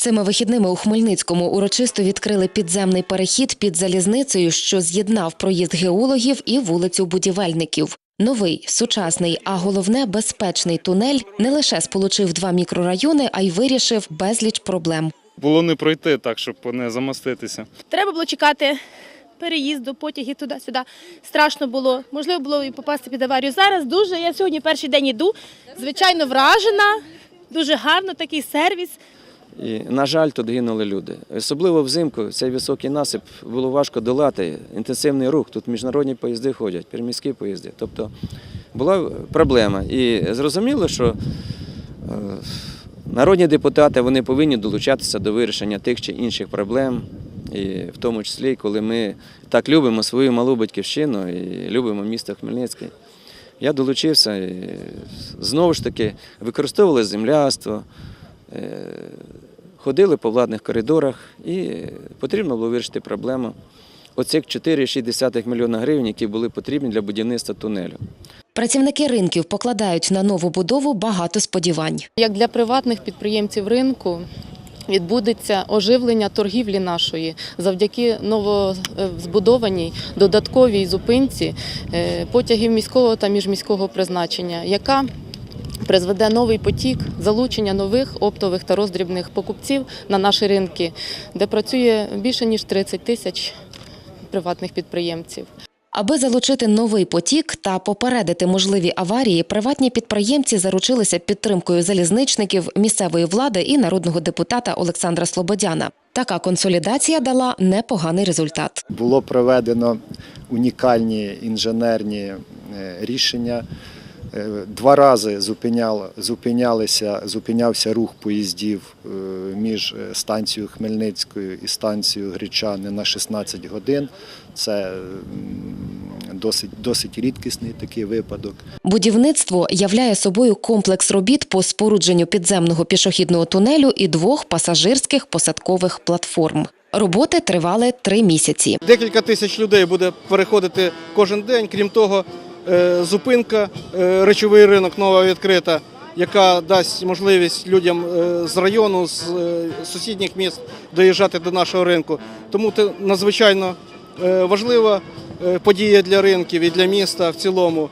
Цими вихідними у Хмельницькому урочисто відкрили підземний перехід під залізницею, що з'єднав проїзд геологів і вулицю будівельників. Новий, сучасний, а головне безпечний тунель не лише сполучив два мікрорайони, а й вирішив безліч проблем. Було не пройти так, щоб не замоститися. Треба було чекати переїзду, потяги туди-сюди. Страшно було. Можливо, було і попасти під аварію. Зараз дуже. Я сьогодні перший день іду. Звичайно, вражена. Дуже гарно такий сервіс. І, на жаль, тут гинули люди. Особливо взимку цей високий насип було важко долати. Інтенсивний рух. Тут міжнародні поїзди ходять, переміські поїзди. Тобто була проблема. І зрозуміло, що е, народні депутати вони повинні долучатися до вирішення тих чи інших проблем. І в тому числі, коли ми так любимо свою малу батьківщину і любимо місто Хмельницький. Я долучився і знову ж таки використовували земляство, е, ходили по владних коридорах і потрібно було вирішити проблему. Оцих 4,6 мільйона гривень, які були потрібні для будівництва тунелю. Працівники ринків покладають на нову будову багато сподівань. Як для приватних підприємців ринку відбудеться оживлення торгівлі нашої завдяки новозбудованій додатковій зупинці е, потягів міського та міжміського призначення, яка призведе новий потік залучення нових оптових та роздрібних покупців на наші ринки, де працює більше ніж 30 тисяч приватних підприємців. Аби залучити новий потік та попередити можливі аварії, приватні підприємці заручилися підтримкою залізничників, місцевої влади і народного депутата Олександра Слободяна. Така консолідація дала непоганий результат. Було проведено унікальні інженерні е, рішення. Е, Два рази зупинял, зупинялися, зупинявся рух поїздів е, між е, станцією Хмельницькою і станцією Гречани на 16 годин. Це досить, досить рідкісний такий випадок. Будівництво являє собою комплекс робіт по спорудженню підземного пішохідного тунелю і двох пасажирських посадкових платформ. Роботи тривали три місяці. Декілька тисяч людей буде переходити кожен день. Крім того, зупинка, е, речовий ринок нова відкрита, яка дасть можливість людям е, з району, з е, сусідніх міст доїжджати до нашого ринку. Тому це надзвичайно е, важлива е, подія для ринків і для міста в цілому.